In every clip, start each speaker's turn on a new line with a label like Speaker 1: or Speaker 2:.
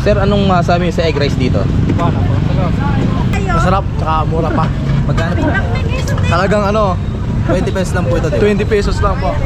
Speaker 1: Sir, anong masabi niyo sa egg rice dito?
Speaker 2: Masarap, tsaka mura pa.
Speaker 1: Magkano po?
Speaker 2: Talagang ano,
Speaker 1: 20 pesos lang po ito, di ba?
Speaker 2: 20 pesos lang po.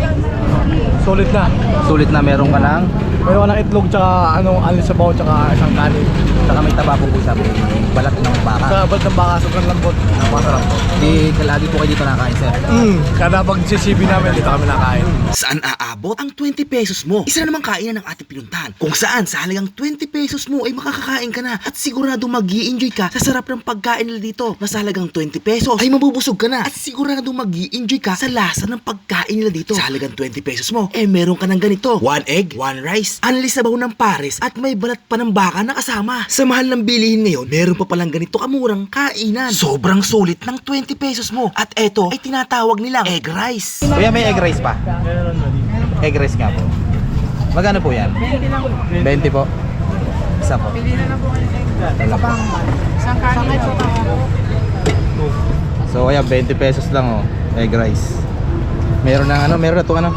Speaker 2: Solid na.
Speaker 1: Sulit na meron ka ng,
Speaker 2: Mayroon ka ng itlog, tsaka ano, alis sa baw, tsaka isang kanin.
Speaker 1: Saka may taba po po siya, may balat ng baka.
Speaker 2: Sa abad ng baka, sobrang lambot. Masarap po.
Speaker 1: Di, lagi po kayo dito nakakain, sir.
Speaker 2: Mm, kada pag CCB namin, dito kami nakain.
Speaker 3: Saan aabot ang 20 pesos mo? Isa na namang kainan ng ating pinuntahan. Kung saan sa halagang 20 pesos mo ay makakakain ka na at sigurado mag enjoy ka sa sarap ng pagkain nila dito na sa halagang 20 pesos ay mabubusog ka na at sigurado mag enjoy ka sa lasa ng pagkain nila dito. Sa halagang 20 pesos mo, eh meron ka ng ganito. One egg, one rice, anli sabaw ng pares at may balat pa ng baka na kasama. Sa mahal ng bilihin ngayon, meron pa palang ganito kamurang kainan. Sobrang sulit ng 20 pesos mo. At eto ay tinatawag nilang egg rice.
Speaker 1: Kuya, may egg rice pa? Egg rice nga po. Magkano po yan? 20 po. Isa po. Pili na lang po kayo egg. So kaya 20 pesos lang oh, egg rice. Meron na ano, meron na to ano.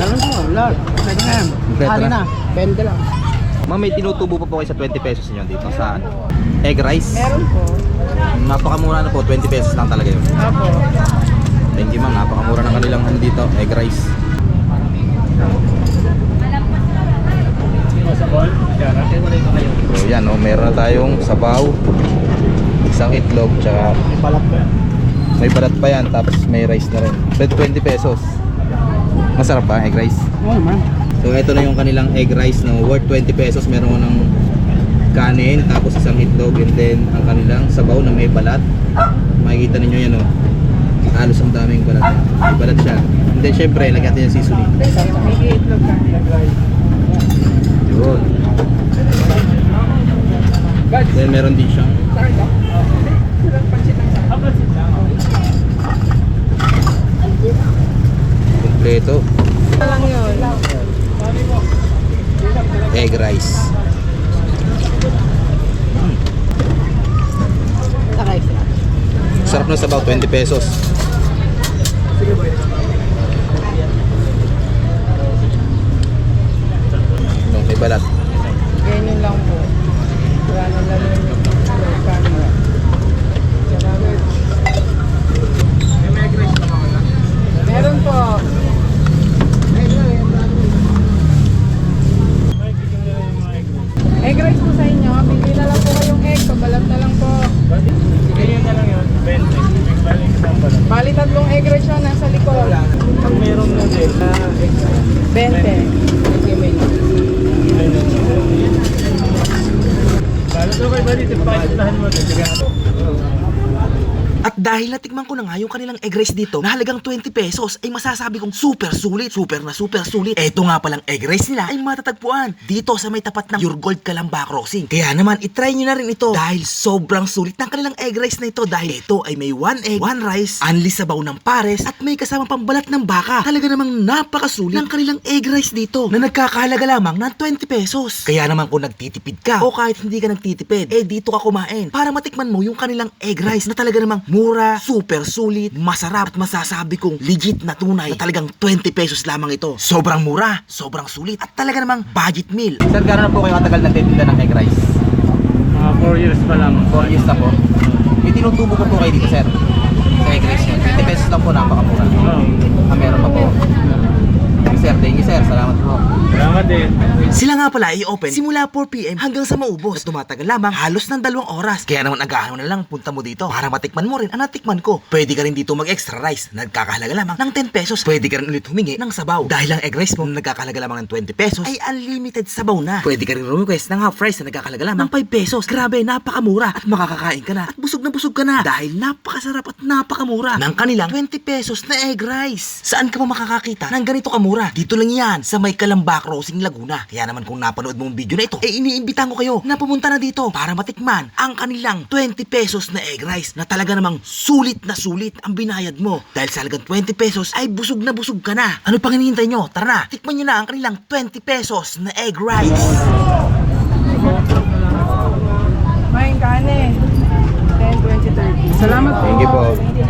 Speaker 4: Meron po, lahat. Pwede na Hali
Speaker 1: na.
Speaker 4: na. Pwede lang.
Speaker 1: Ma'am, may tinutubo pa po kayo sa 20 pesos niyo dito sa ano? Egg rice.
Speaker 4: Meron po.
Speaker 1: Napakamura na po, 20 pesos lang talaga yun.
Speaker 4: Opo.
Speaker 1: Thank you ma'am, napakamura ng kanilang ano dito, egg rice. So yan, oh, meron na tayong sabaw, isang itlog, tsaka
Speaker 2: Balat po yan.
Speaker 1: may balat pa yan, tapos may rice na rin. But 20 pesos. Masarap ba egg rice?
Speaker 4: Oo naman.
Speaker 1: So ito na yung kanilang egg rice no, worth 20 pesos. Meron ko ng kanin, tapos isang itlog, and then ang kanilang sabaw na may balat. Makikita ninyo yan oh. Halos ang daming balat. May balat siya. And then syempre, lagyan natin yung seasoning. Yun. Then meron din siyang kompleto. Egg rice.
Speaker 4: Okay.
Speaker 1: Sarap na sabaw, 20 pesos. No, may balat.
Speaker 4: Ganyan lang po. Wala na lang yung camera. Meron po. Egg rice po sa inyo. Bigay na lang po kayong egg. Pabalat na lang po.
Speaker 2: Ganyan na lang yun, 20. Balik isang balat.
Speaker 4: Bali tatlong egg rice yun nasa likod.
Speaker 2: Pag mayroong noodle na extra,
Speaker 4: 20. Sige, may
Speaker 2: Lalo to kay Balit, ipakitahan mo. Tiga
Speaker 3: At dahil natikman ko na nga yung kanilang egg rice dito na halagang 20 pesos ay masasabi kong super sulit, super na super sulit. Eto nga palang egg rice nila ay matatagpuan dito sa may tapat ng Your Gold Calamba Crossing. Kaya naman itry nyo na rin ito dahil sobrang sulit ng kanilang egg rice na ito dahil ito ay may one egg, one rice, anli sabaw ng pares at may kasama pang balat ng baka. Talaga namang napakasulit ng kanilang egg rice dito na nagkakahalaga lamang ng 20 pesos. Kaya naman kung nagtitipid ka o kahit hindi ka nagtitipid, eh dito ka kumain para matikman mo yung kanilang egg rice na talaga namang mura, super sulit, masarap at masasabi kong legit na tunay na talagang 20 pesos lamang ito. Sobrang mura, sobrang sulit at talaga namang budget meal.
Speaker 1: Sir, gano'n na po kayo katagal nagtitinda ng egg rice?
Speaker 2: Mga 4 years pa lang.
Speaker 1: 4 years na po. May tinutubo po po kayo dito, sir. Sa egg rice nyo. 20 pesos lang po, napakamura.
Speaker 2: Oo.
Speaker 1: Ah, meron pa po. Thank you, sir. Thank you, sir. Salamat po.
Speaker 2: Salamat din.
Speaker 3: Sila nga pala ay open simula 4pm hanggang sa maubos at tumatagal lamang halos ng dalawang oras. Kaya naman agahan mo na lang punta mo dito para matikman mo rin ang natikman ko. Pwede ka rin dito mag-extra rice na nagkakahalaga lamang ng 10 pesos. Pwede ka rin ulit humingi ng sabaw. Dahil ang egg rice mo na nagkakahalaga lamang ng 20 pesos ay unlimited sabaw na. Pwede ka rin request ng half rice na nagkakahalaga lamang ng 5 pesos. Grabe, napakamura at makakakain ka na at busog na busog ka na dahil napakasarap at napakamura ng kanilang 20 pesos na egg rice. Saan ka pa makakakita ng ganito kamura? Dito lang yan sa may Kalamba Crossing Laguna. Kaya naman kung napanood mo ang video na ito, eh iniimbitan ko kayo na pumunta na dito para matikman ang kanilang 20 pesos na egg rice na talaga namang sulit na sulit ang binayad mo. Dahil sa halagang 20 pesos ay busog na busog ka na. Ano pang hinihintay nyo? Tara na, tikman nyo na ang kanilang 20 pesos na egg rice.
Speaker 4: Main kanin. 10, 20, 30. Salamat po.
Speaker 1: Thank you po.